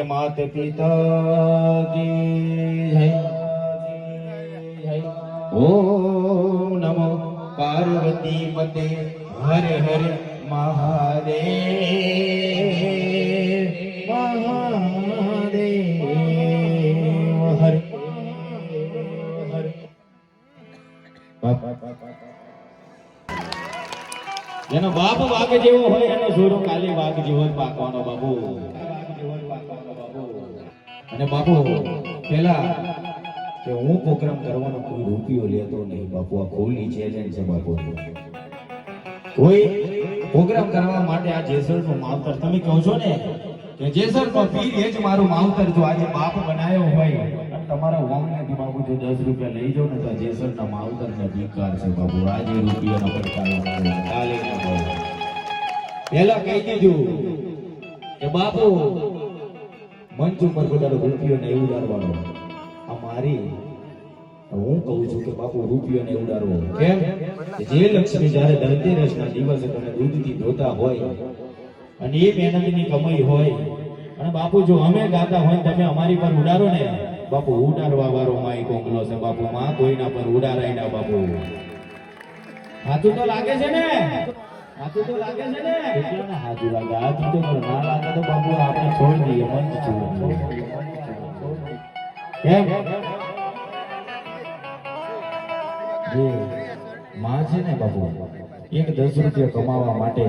હે માત પિતા કી જય ઓમ નમો પાર્વતી પતે, હર હર મહાદેવ મહાદેવ, હર હર. એનો બાપ વાઘ જેવો હોય, એનો છોરો કાલે વાઘ જેવો પાકવાનો બાબુ અને બાપુ પેલા કે હું પ્રોગ્રામ કરવાનો કોઈ રૂપિયો લેતો નહીં. બાપુ, આ ખોલી ચેલેન્જ છે બાપુ. કોઈ પ્રોગ્રામ કરવા માટે આ જેસર માવતર, તમે કહો છો ને કે જેસર નો પીર એ જ મારું માવતર જો આજે બાપ બનાવ્યો હોય તમારા વાંગનાથી બાપુ જો દસ રૂપિયા લઈ જાઓ ને તો જેસર ના માવતર ને ધિક્કાર છે બાપુ. આજે પડકાર કાલે ન પહેલા કહી દીધું કે બાપુ મંચ ઉપર બધા રૂપિયો ને ઉડાડવાનો. આ મારી હું કહું છું કે બાપુ રૂપિયો ને ઉડાડવો. કેમ? જે લક્ષ્મી જ્યારે ધનતેરસ ના દિવસે તમે દૂધથી ધોતા હોય અને એ મહેનતની કમાઈ હોય, અને બાપુ જો અમે ગાતા હોય તમે અમારી પર ઉડાડો ને, બાપુ ઉડાડવા વાળો માય કોંગલો છે. બાપુ, માં કોઈના પર ઉડાડાય ના બાપુ. હાથું તો લાગે છે ને? હાથું છે ને. બાપુ એક દસ રૂપિયા કમાવા માટે,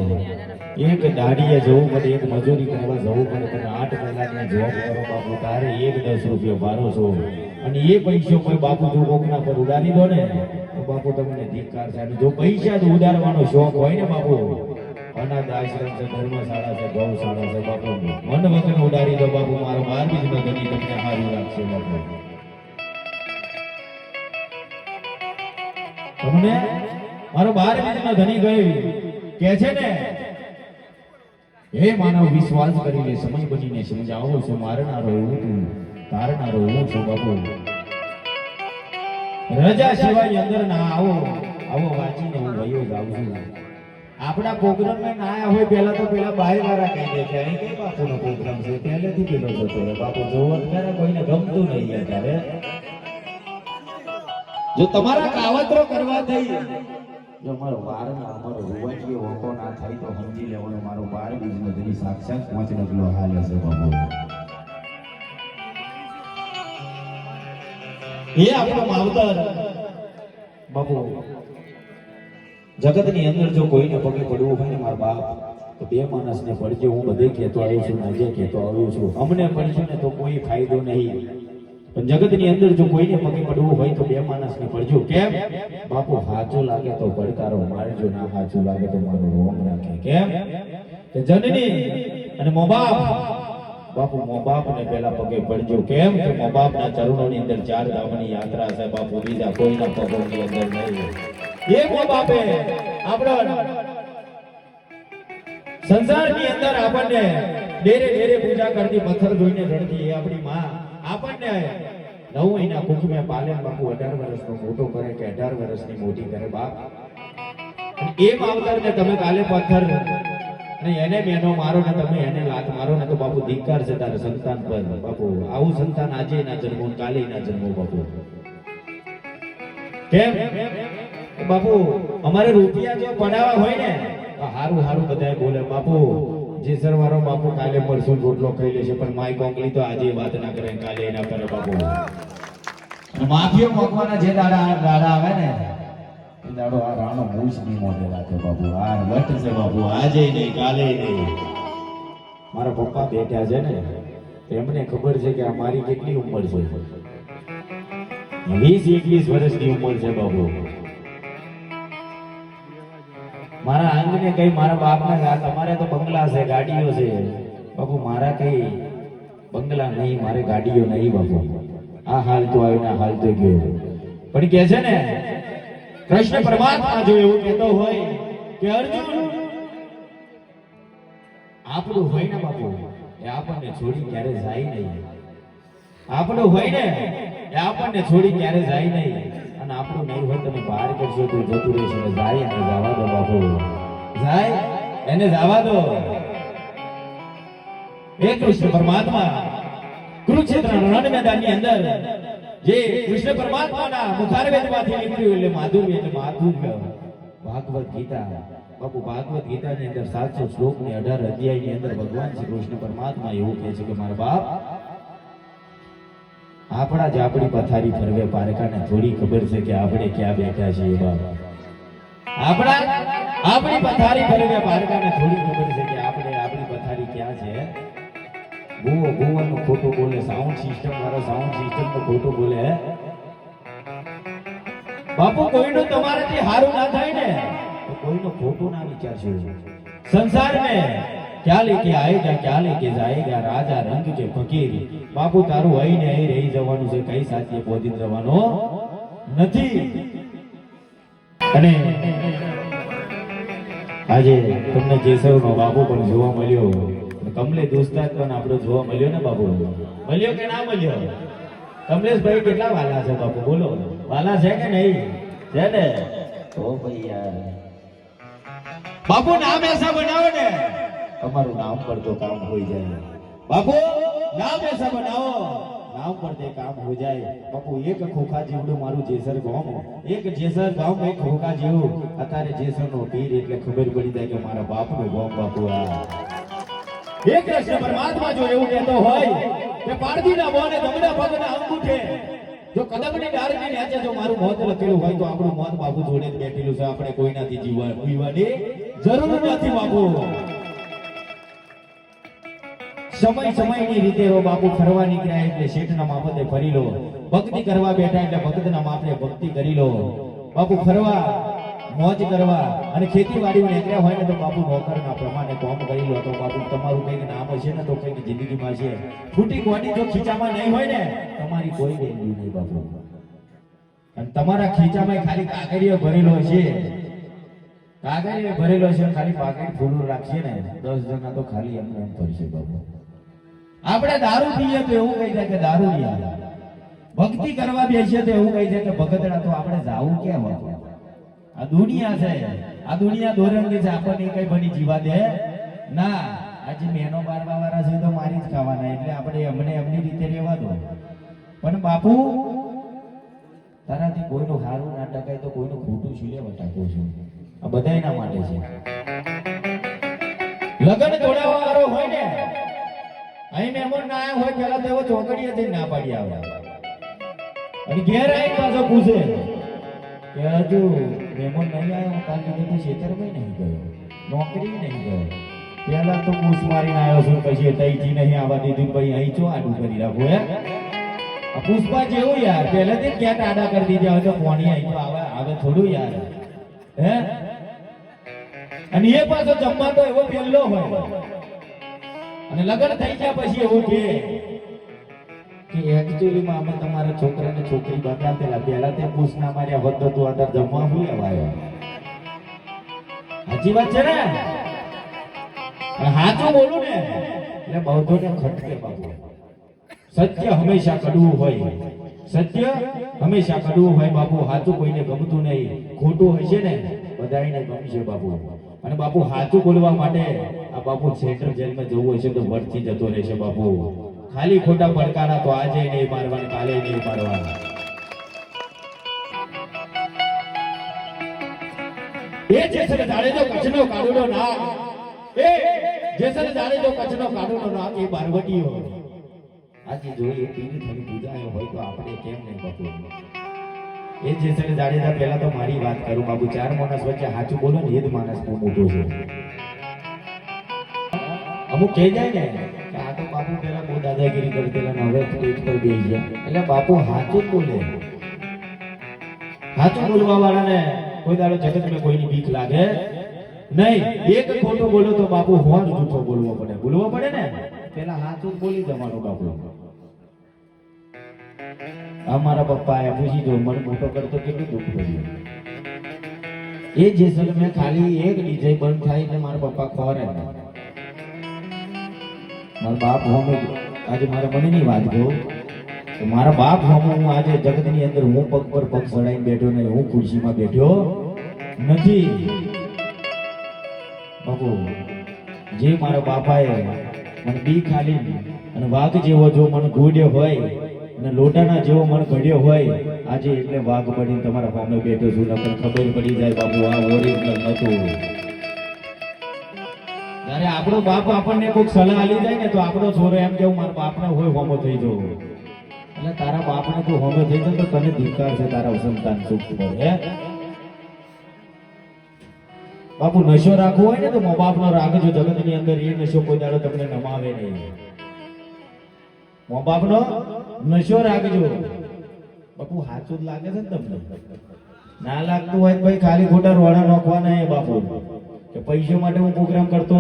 એક દાડીએ જવું પડે, એક મજૂરી કરવા જવું પડે, તમે આઠ કલાકની જોબ કરો બાપુ, તારે એક દસ રૂપિયા ભારો છો. અને એ પૈસો કોઈ બાપુ જો કોકના પર ઉડાડી દો ને બાપુ, તમને ધિક્કાર છે જો પૈસા જ ઉધારવાનો શોખ હોય ને બાપુ, અનાથ આશ્રમ છે, ધર્મશાળા છે, ગૌશાળા છે, બાપુ, મન વગર ઉડારી દો બાપુ, મારો બાર બીજનો ધની તમને સારું રાખશે બાપુ. તમને મારો બાર બીજનો ધની ગયું. કે છે ને, હે માનવ, વિશ્વાસ કરીને સમય બનીને સમજાવો છું, મારનારો હું તું તારનારો હું છું, બાપુ. રજા સિવાય અંદર ના આવો. આવો વાંચીને હું વયો જાઉં છું. આપણા પ્રોગ્રામમાં ના આયા હોય પહેલા તો પેલા બાય વાળા કહી દે કે અહીં કઈ બાપુનો પ્રોગ્રામ છે? પહેલેથી પેલો જતો રહે બાપુ જોવો ત્યારે કોઈને ગમતું નહીં અત્યારે જો તમારા કાવતરો કરવા થઈ જો મારો વાર ના અમારો રૂવાટીએ ઓકો ના થાય તો સમજી લેવાનું મારો બાર બીજ ધરી સાક્ષાત પાંચ ડગલો હાલે છે બાબુ એ આપણો માવતર. બાપુ, જગતની અંદર જો કોઈને પગે પડવું હોય ને મારા બાપ, તો બે માણસને પડજે, હું બધે કહેતો આવ્યો છું આજે કહેતો આવ્યો છું. અમને પડશે ને તો કોઈ ફાયદો નહીં. પણ જગતની અંદર જો કોઈને પગે પડવું હોય તો બે માણસને પડજો. કેમ? બાપુ, હાચો લાગે તો પડકારો મારજો, ના હાચો લાગે તો મારો રોમ રાખે. કેમ? કે જનની અને મો બાપુ મોબાપ ને પેલા પગે પડજો. કેમ કે મોબાપ ના ચરણોની અંદર ચાર ધામની યાત્રા છે બાપુ, બીજા કોઈના પગોની અંદર નહીં એ મોબાપે આપણો સંસારની અંદર આપણને ડેરે ડેરે પૂજા કરતી, પથ્થર ધોઈને રડતી એ આપણી માં. આપણને નવ મહિના કુખ મેં પાલે બાપુ અઢાર વર્ષનો મોટો કરે કે અઢાર વર્ષની મોટી કરે બાપ. એમ એ માવતરને તમે કાલે પથ્થર અને એને બેનો, મારો ને તમે, એને લાત મારો ને તો બાપુ ધિક્કાર છે તારા સંતાન પર. બાપુ, આવું સંતાન આજે ના જન્મો, કાલે ના જન્મો, બાપુ. કેમ? બાપુ, અમારે રૂપિયા જો પડાવા હોય ને, તો હારું હારું બધાય બોલે, બાપુ, જે સરવારો બાપુ કાલે મળશું, રોટલો ખાઈ લેશે, પણ માય કોંગલી તો આજે વાત ના કરે, કાલે એના કરે બાપુ. માફીઓ મોકવાના જે દાડા દાડા આવે ને દાડો આ રાણો મૂછની મોઢે રાખે બાપુ. આ વટ છે બાપુ, આજે નહીં, કાલે નહીં. મારા પપ્પા બેઠા છે ને, એમને ખબર છે કે આ કેટલી ઉંમર છે. વીસ એકવીસ વર્ષની ઉંમર છે બાબુ મારા અંગને કઈ મારા બાપને આ તમારે તો બંગલા છે, ગાડીઓ છે. બાપુ, મારા કઈ બંગલા નહીં, મારે ગાડીઓ નહીં બાપુ. આ હાલ તો આવ્યો ને હાલ તો ગયો. પણ કે છે ને કૃષ્ણ પરમાત્મા જો એવું કહેતો હોય કે અર્જુન, આપણું હોય ને બાપુ? એ આપણને છોડી ક્યારે જાય નહીં. આપણું હોય ને, એ આપણને છોડી ક્યારે જાય નહીં. અને આપણું નહીં હોય તમે બહાર કરશો તો જતું રહેશે ને જાય અને જવા દો બાપુ. જાય એને જવા દો. હે કૃષ્ણ પરમાત્મા કુરુક્ષેત્ર રણ મેદાનની અંદર જે કૃષ્ણ પરમાત્માના મુખારવેદમાંથી નીકળ્યું એટલે માધુર્ય એટલે માધુર્ય. ભાગવત ગીતા. બાપુ, ભાગવત ગીતાની અંદર સાતસો શ્લોક ને અઢાર અધ્યાયની અંદર ભગવાન શ્રી કૃષ્ણ પરમાત્મા એવું કહે છે કે, મારા બાપ, આપણા જ આપણી પથારી ફરવે, પારકાને થોડી ખબર છે કે આપણે ક્યાં બેઠા છીએ, બાપ. આપણા, આપણી પથારી ફરવે, પારકાને થોડી ખબર છે કે આપણે આપણી પથારી ક્યાં છે? ભૂવો, ભૂવાનો ખોટું બોલે, સાઉન્ડ સિસ્ટમ મારા સાઉન્ડ સિસ્ટમ તો ખોટું બોલે, હે? બાપુ, કોઈનું તમારાથી હારું ના થાય ને? તો કોઈનો ખોટું ના વિચારશો. સંસાર મે ક્યાં લેકે આયેગા, ક્યાં લેકે જાયેગા, રાજા, રંગ કે ફકીર? બાપુ, તારું અહીં ને અહીં રહી જવાનું છે, કઈ સાથે બોધી જવાનો નથી. અને આજે તમને જેસવનો બાપુ પણ જોવા મળ્યો. કમલે દોસ્તાર પણ આપણો જોવા મળ્યો ને બાપુ? મળ્યો કે ના મળ્યો? કમલેશભાઈ કેટલા વાલા છે બાપુ? બોલો. વાલા છે કે નહીં? છે ને? તો ભાઈ યાર બાપુ, નામ એસા બનાવો ને. તમારું નામ પર તો કામ હોઈ જાય. બાપુ, નામ એસા બનાવો. નામ પર તે કામ હો જાય. બાપુ, એક ખોખા જીવડું મારું જેસર ગામ. એક જેસર ગામ, એક ખોખા જેવું. અત્યારે જેસર નો પીર એટલે ખબર પડી જાય કે મારા બાપનું ગામ બાપુ આ. એક કૃષ્ણ પરમાત્મા જો એવું કહેતો હોય કે પારધીના મોને જમણા પગના અંગૂઠે, જો કદમની ડાળની નીચે જો મારું મોત લખેલું હોય તો આપણું મોત બાપુ જોડે જ બેઠેલું છે. આપણે કોઈનાથી જીવવા, પીવાની જરૂર નથી બાપુ. સમય સમયની રીતે રો બાપુ ફરવા નીકળ્યા એટલે શેઠના માપતે ફરી લો. ભક્તિ કરવા બેઠા એટલે ભક્તના માપને ભક્તિ કરી લો. બાપુ ફરવા મોજ કરવા અને ખેતીવાડી નીકળ્યા હોય ને તો બાપુ નોકરના પ્રમાણે કોમ કરી લો. તો બાપુ, તમારું કંઈક નામ હશે ને તો કંઈક જિંદગીમાં છે ફૂટી કોડી જો ખીચામાં નહીં હોય ને, તમારી કોઈ વેલ્યુ નહીં બાપુ. અને તમારા ખીચામાં ખાલી કાગળિયો ભરેલો છે. કાગળિયો ભરેલો છે, ખાલી પાકેટ ફૂલું રાખશે ને. દસ જણા તો ખાલી એમને એમ ફરશે બાપુ. આપણે દારૂ પીએ તો એવું કહી દે કે દારૂ લિયા. ભક્તિ કરવા બેસીએ તો એવું કહી દે કે ભગતડા તો આપણે જાવું કેમ? હતું? આ દુનિયા છે. આ દુનિયા દોરંગી છે. આપણને કઈ ભણી જીવા દે? ના. આજે મેનો મારવા વાળા છે તો મારી જ ખાવાના. એટલે આપણે અમને એમની રીતે રહેવા દો. પણ બાપુ, તારાથી કોઈનું સારું ના ટકાય તો કોઈનું ખોટું છું લે ટાંકો છું? આ બધા એના માટે છે. લગન જોડાવા વાળો હોય ને, અહીં મહેમાન ના આવ્યા હોય પેલા તો એવો ચોકડીએ જઈને ના પાડી આવે. અને ઘેર આવીને પાછો પૂછે કે, હજુ મહેમાન નહીં આવ્યો કાલ કીધું તું ખેતરમાં નહીં ગયો, નોકરી નહીં ગયો. પેલા તો ઘૂસ મારીને આવ્યો છું, પછી તઈથી નહીં આવવા દીધું, પછી અહીં ચો આડું કરી રાખો, હે? પુષ્પા જેવું યાર, પહેલેથી જ ક્યાંક આડા કરી દીધા હોય તો કોણી અહીં આવે આવે થોડું યાર, હે? અને એ પાછો જમવા તો એવો પહેલો હોય. અને લગ્ન થઈ ગયા પછી એવું કે સત્ય હંમેશા કડવું હોય. સત્ય હંમેશા કડવું હોય બાપુ. સાચું કોઈને ગમતું નહીં. ખોટું હશે ને બધાને ગમશે બાપુ. અને બાપુ સાચું બોલવા માટે આ બાપુ સેન્ટ્રલ જેલમાં જવું હશે તો વટથી જતો રહેશે બાપુ. ખાલી ખોટા પડકારા તો આજે નહીં મારવાના કાલે નહીં મારવાના એ જેસર જાડેજો કચ્છનો કાળુનો નાગ. એ જેસર જાડેજો કચ્છનો કાળુનો નાગ, એ બારવટીઓ આજે જોઈએ તીર થઈને પૂજાયો હોય તો આપણે કેમ નહીં બાપુ એ જેસર જાડેજા, પહેલા તો મારી વાત કરું, બાબુ, ચાર માણસ વચ્ચે સાચું બોલો ને, એ જ માણસ બહુ મોટો છે. અમુક કહી જાય ને તો બાપુ પેલા બહુ દાદાગીરી કરતેલા ને હવે સ્ટેજ પર બે ગયા. એટલે બાપુ હાચું બોલે. હાચું બોલવા વાળાને કોઈ દાડો જગતમાં કોઈની બીક લાગે નહીં. એક ખોટું બોલો તો બાપુ હોન જૂઠો બોલવો પડે. બોલવો પડે ને? પેલા હાચું બોલી જવાનું બાપુ. અમારા મારા પપ્પા એ પૂછી જો, મને મોટો કરતો કેટલું દુઃખ પડ્યું એ જેસલ મેં ખાલી એક ડીજે બંધ થાય એટલે મારા પપ્પા ખોરે. મારા બાપ હોમે આજે મારા મનની વાત કહું, તો મારા બાપ હોમે હું આજે જગતની અંદર હું પગ પર પગ ચડાઈને બેઠો ને હું ખુરશીમાં બેઠો નથી. બાપુ, જે મારા બાપાએ મને બી ખાલી અને વાઘ જેવો જો મને ઘોડ્યો હોય અને લોટાના જેવો મને ઘડ્યો હોય, આજે એટલે વાઘ પડીને તમારા સામે બેઠો છું, નકર ખબર પડી જાય બાપુ, આ ઓરિજિનલ નતું ત્યારે આપણો બાપ આપણને કોઈક સલાહ આલી જાય ને તો આપણો છોરો એમ કેવું મારા બાપને હોય હોમો થઈ જવું એટલે તારા બાપને તું હોમો થઈ જાય તો તને ધિકાર છે તારા સંતાન સુખ હે? બાપુ નશો રાખવો હોય ને તો મા બાપનો રાખજો જગતની અંદર એ નશો કોઈ દાડો તમને નમાવે નહીં. મા બાપનો નશો રાખજો. બાપુ સાચું જ લાગે છે ને તમને? ના લાગતું હોય ભાઈ ખાલી ખોટા રોડા નોખવાના હે બાપુ. કે પૈસા માટે હું પ્રોગ્રામ કરતો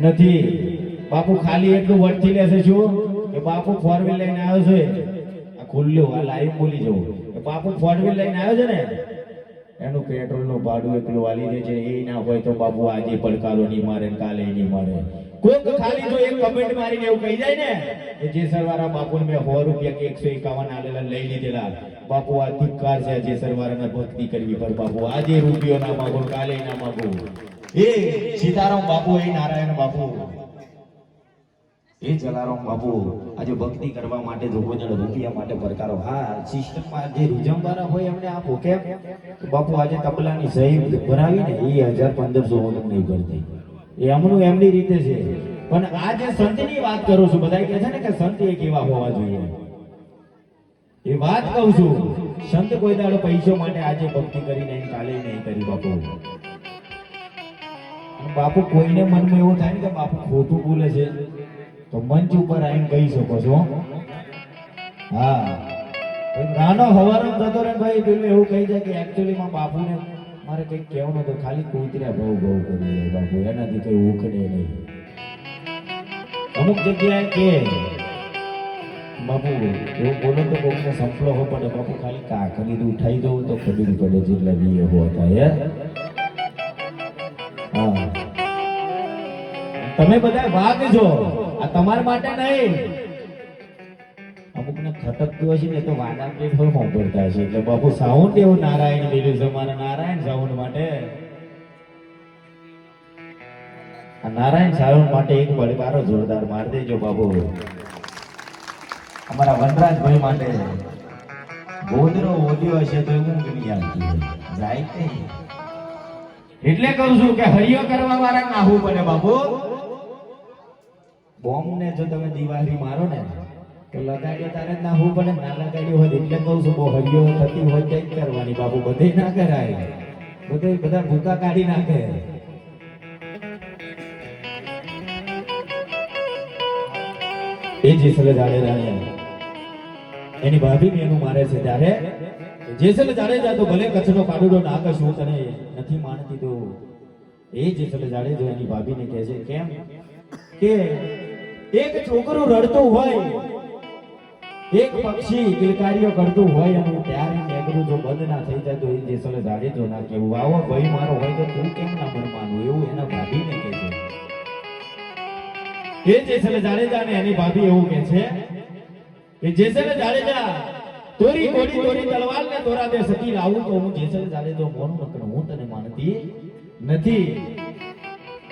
નથી. બાપુ ખાલી એટલું વર્તી લેશે છું કે બાપુ ફોર વ્હીલ લઈને આવ્યો છે. આ ખુલ્લું, આ લાઈવ બોલી જવું. કે બાપુ ફોર વ્હીલ લઈને આવ્યો છે ને? એનું પેટ્રોલનું ભાડું એકલું વાલી દે છે. એ ના હોય તો બાપુ આજે પડકારો નહીં મારે કાલે નહીં મારે. કોઈક ખાલી જો એક કમેન્ટ મારીને એવું કહી જાય ને, કે જેસર બાપુને મેં સો રૂપિયા કે એકસો એકાવન આલેલા લઈ લીધેલા. બાપુ, આ ધિક્કાર છે જેસર વાળાને ભક્તિ કરવી પર બાપુ. આજે રૂપિયો ના માગો, કાલે ના માગો. એ સીતારામ બાપુ, એ નારાયણ બાપુ. એ જલારામ બાપુ, આજે ભક્તિ કરવા માટે જો કોઈ જણ રૂપિયા માટે પડકારો. હા, સિસ્ટમમાં જે રૂજમવાળા હોય એમને આપો, કેમ? બાપુ, આજે તબલાની સહી ભરાવી ને એ હજાર પંદરસો વગર નહીં ભરતી એ એમનું એમની રીતે છે. પણ આ જે સંતની વાત કરું છું બધા કહે છે ને કે સંત એક એવા હોવા જોઈએ. એ વાત કહું છું, સંત કોઈ દાડો પૈસો માટે આજે ભક્તિ કરી નહીં કાલે નહીં કરી બાપુ. બાપુ કોઈને મનમાં એવું થાય ને કે બાપુ ખોટું બોલે છે, તો મંચ ઉપર આવીને કહી શકો છો. હા. નાનો હવારો થતો ને ભાઈ પેલું એવું કહી જાય કે actually માં બાપુને મારે કંઈક કહેવું નતું ખાલી કૂતર્યા બહુ બહુ કરી બાપુ. એનાથી કઈ ઉખડે નહીં. અમુક જગ્યાએ કે, બાપુ, એવું બોલો તો કોઈને સંપલો હો પડે બાપુ ખાલી કાકરી ઉઠાઈ દઉં તો ખબર પડે જેટલા બી હો હતા યાર હા. તમે બધા વાગજો આ તમારા માટે નહીં. ખટકતું હશે ને તો વાદા પ્લેટ હોય મોકલતા હશે એટલે બાપુ સાઉન્ડ એવું નારાયણ લીધું છે મારા નારાયણ સાઉન્ડ માટે આ નારાયણ સાઉન્ડ માટે એક પડકારો જોરદાર માર. દેજો બાપુ અમારા વનરાજભાઈ માટે ગોદરો ઓદ્યો હશે તો એવું ગણી આવતી જાય કે એટલે કહું છું કે હરિયો કરવા વાળા નાહવું બને બાપુ બોમ્બ ને જો તમે દિવાળી મારો ને તો લગાડ્યો તારે ના હું પણ ના લગાડ્યો હોય એટલે કહું છું, બહુ હરિયો થતી હોય તે કરવાની બાપુ બધે ના કરાય. બધે બધા ભૂકા કાઢી નાખે. એ જેસલ જાડેજા એની ભાભી ને એનું મારે છે ત્યારે જેસલ જાડેજા તો ભલે કચ્છનો કાડુડો નાગ શું તને નથી માનતી તો. એ જેસલ જાડેજો એની ભાભીને કહે છે, કેમ? કે એક છોકરો રડતો હોય એક પક્ષી કિલકારીઓ કરતું હોય અને ત્યારે નેગરું જો બંધ ના થઈ જાય તો એ જેસલે જાડે જો ના કેવું આવો ભાઈ મારો હોય તો તું કેમ ના મન એવું એના ભાભીને કહે છે. એ જેસલે જાડેજા ને એની ભાભી એવું કહે છે કે જેસલ જાડેજા, તોરી કોડી, તોરી તલવાર ને તોરા દે સતી લાવું તો હું જેસલ જાડેજો મોનું નકર હું તને માનતી નથી.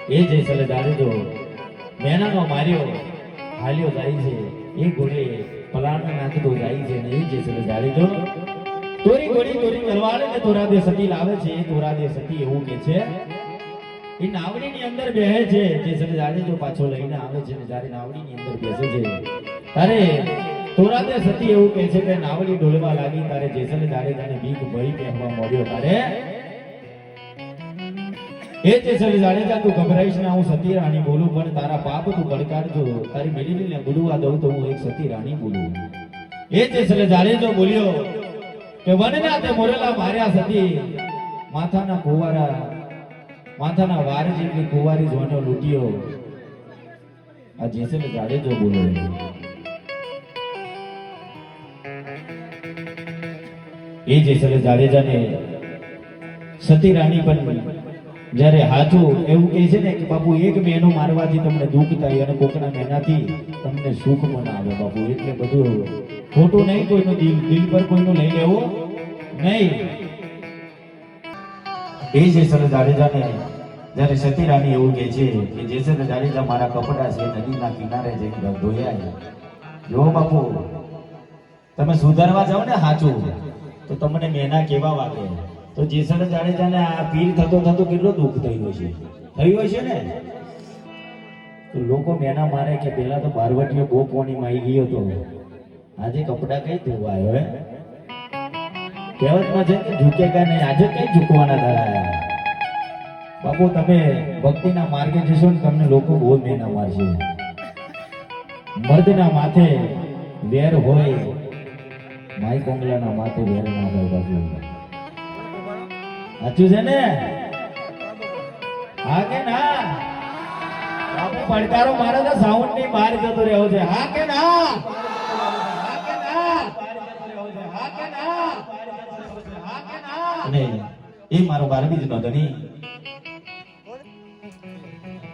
એ જેસલ જાડેજો મેનાનો માર્યો, હાલ્યો જાય છે. એ ઘોડે પલાણને નાખતો જાય છે ને છે જેસલ જાડેજો તોરી કોડી તોરી તલવાર ને તોરા દે સતી લાવે છે તોરા દે સતી એવું કે છે. એ નાવડીની અંદર બેહે છે, જે સને જાડેજો પાછો લઈને આવે છે ને જારે નાવડી ની અંદર બેસે છે. અરે તોરા દે સતી એવું કે છે કે નાવડી ઢોલવા લાગી, તારે જેસલ જાડેજાને બીક ભરી પહેરવા મળ્યો. તારે એ જેસલ જાડેજા તું ગભરાઈશ ને હું સતી રાણી બોલું, પણ તારા પાપ તું પડકારજો તારી મેલીને ગુડવા દઉં તો હું એક સતી રાણી બોલું. એ જેસલ જાડેજો બોલ્યો કે વનના તે મોરેલા માર્યા સતી, માથાના કુવારા, માથાના વાર જેટલી કુવારી જોનો લૂંટ્યો. આ જેસલ જાડેજો બોલ્યો એ જેસલ જાડેજાને સતી રાણી પણ જ્યારે હાથું એવું કહે છે ને કે, બાપુ, એક મહિનો મારવાથી તમને દુઃખ થાય અને કોકના મહિનાથી તમને સુખ પણ આવે, બાપુ. એટલે બધું ખોટું નહીં, કોઈનું દિલ દિલ પર કોઈનું લઈ લેવું. નહીં. એ જેસલ જાડેજાને, જ્યારે સતીરાણી એવું કહે છે કે, જે સર જાડેજા મારા કપડા છે, નદીના કિનારે જઈને ધોયા જો બાપુ, તમે સુધારવા જાઓ ને સાચું તો તમને મેના કેવા વાગે? તો જેસર જાડેજાને આ પીર થતો થતો કેટલો દુઃખ થયું હશે? થયું હશે ને? તો લોકો મેના મારે કે પેલા તો બારવટીઓ બહુ પોણીમાં આવી ગયો તો. આજે કપડા કઈ ધોવા આવ્યો, હે? કહેવતમાં છે કે ઝૂકેગા નહીં, આજે કઈ ઝૂકવાના દાડા બાપુ, તમે ભક્તિના માર્ગે જશો ને તમને લોકો બહુ મેના મારશે. મર્દના માથે વેર હોય માઈ કોંગલાના માથે વેર ના હોય બાપુ સાચું છે ને? હા કે ના? બાપુ, પડકારો મારે તો સાઉન્ડની બહાર જતો રહ્યો છે. હા કે ના? એ મારો બારમી જ નો નહીં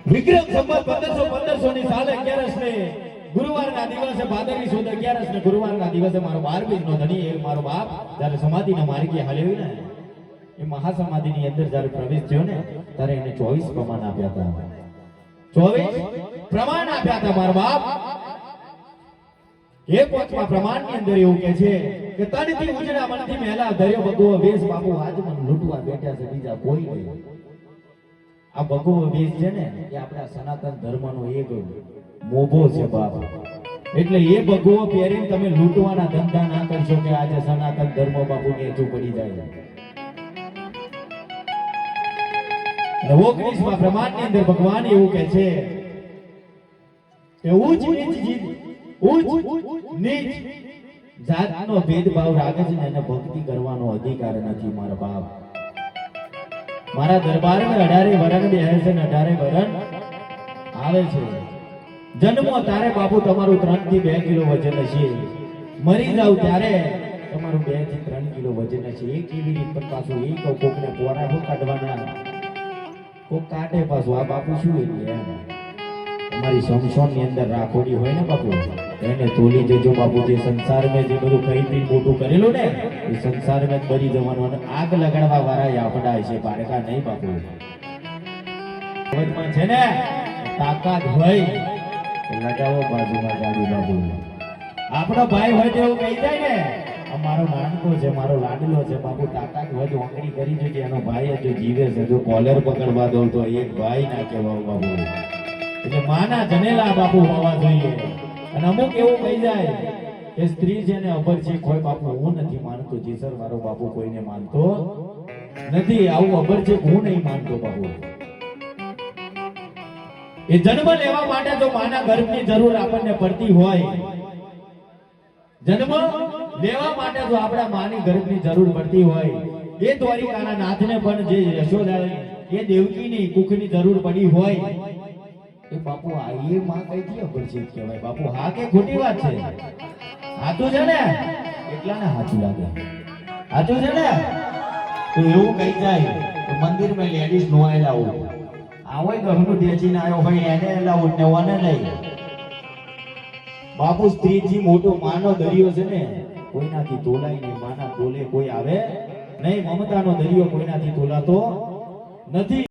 વિક્રમ સંવત પંદરસો પંદરસો ની સાલે અગિયારસ ને ગુરુવારના દિવસે ભાદરવી સુદ અગિયારસ ને ગુરુવારના દિવસે મારો બારમી નો ધણી, એ મારો બાપ. જ્યારે સમાધિના માર્ગે હાલ્યો ને એ મહાસમાધિ ની અંદર જ્યારે પ્રવેશ થયો ને, ત્યારે એને ચોવીસ પ્રમાણ આપ્યા હતા. ચોવીસ પ્રમાણ આપ્યા હતા મારા બાપ. ધર્મનો એક મોભો છે બાપ. એટલે એ ભગવો પહેરીને તમે લૂંટવાના ધંધા ના કરશો કે આજે સનાતન ધર્મ બાપુ નેચું પડી જાય. અને ઓગણીસમાં પ્રમાણની અંદર ભગવાન એવું કહે છે જાતનો ભેદભાવ રાખે છે એને ભક્તિ કરવાનો અધિકાર નથી મારા બાપ. મારા દરબારમાં અઢારે વરણ બે છે ને અઢારે વરણ આવે છે. જન્મો તારે બાપુ તમારું ત્રણથી બે કિલો વજન હશે. મરી જાવ ત્યારે તમારું બેથી ત્રણ કિલો વજન હશે. એ કેવી રીત પર પાછું એ કહું કોકને પોરા કાઢવાના. કોક કાઢે પાછું આ બાપુ શું એટલે તમારી સમસોનની અંદર રાખોડી હોય ને બાપુ, એને તોલી જજો બાપુ, જે સંસાર મેં જે બધું કઈ થી મોટું કરેલું ને, એ સંસાર મેં બરી જવાનું આગ લગાડવા વાળા આપડા છે બાળકા નહીં બાપુ. કહેવતમાં છે ને, તાકાત હોય લગાવો બાજુમાં ગાડી બાપુ. આપણો ભાઈ હોય તેવું કહી જાય ને આ મારો નાનકો છે, મારો લાડલો છે, બાપુ, તાકાત હોય તો ઓંકડી કરી જોજે, એનો ભાઈ હજુ જીવે છે. જો કોલર પકડવા દઉં તો એક ભાઈ ના કહેવાય, બાપુ. એટલે માના જનેલા બાપુ, હોવા જોઈએ. અને અમુક એવું કહી જાય કે સ્ત્રી છે ને અભર છે, કોઈ બાપુ હું નથી માનતો. જીસર મારો બાપુ કોઈને માનતો નથી. આવું અભર છે, હું નહીં માનતો, બાપુ. એ જન્મ લેવા માટે જો માના ગર્ભની જરૂર આપણને પડતી હોય, જન્મ લેવા માટે જો આપણા માની ગરીબની જરૂર પડતી હોય, એ દ્વારિકાના નાથને પણ જે યશોદા એ દેવકીની કુખની જરૂર પડી હોય, એ બાપુ આ એ માં કઈથી અપરિચિત કહેવાય? બાપુ, હા કે ખોટી વાત છે? હાચું છે ને? એટલા ને સાચું લાગે. સાચું છે ને? તો એવું કહી જાય કે મંદિર મંદિરમાં લેડીઝ નો આવેલા હોય. આવો ઘરનું ડેચીને આવ્યો હોય, એને લાવું ને ઓને નહીં. બાપુ સ્ત્રીથી મોટો માનો દરિયો છે ને કોઈનાથી તોલાય નહીં માના તોલે કોઈ આવે નહીં. મમતાનો દરિયો કોઈનાથી તોલાતો નથી.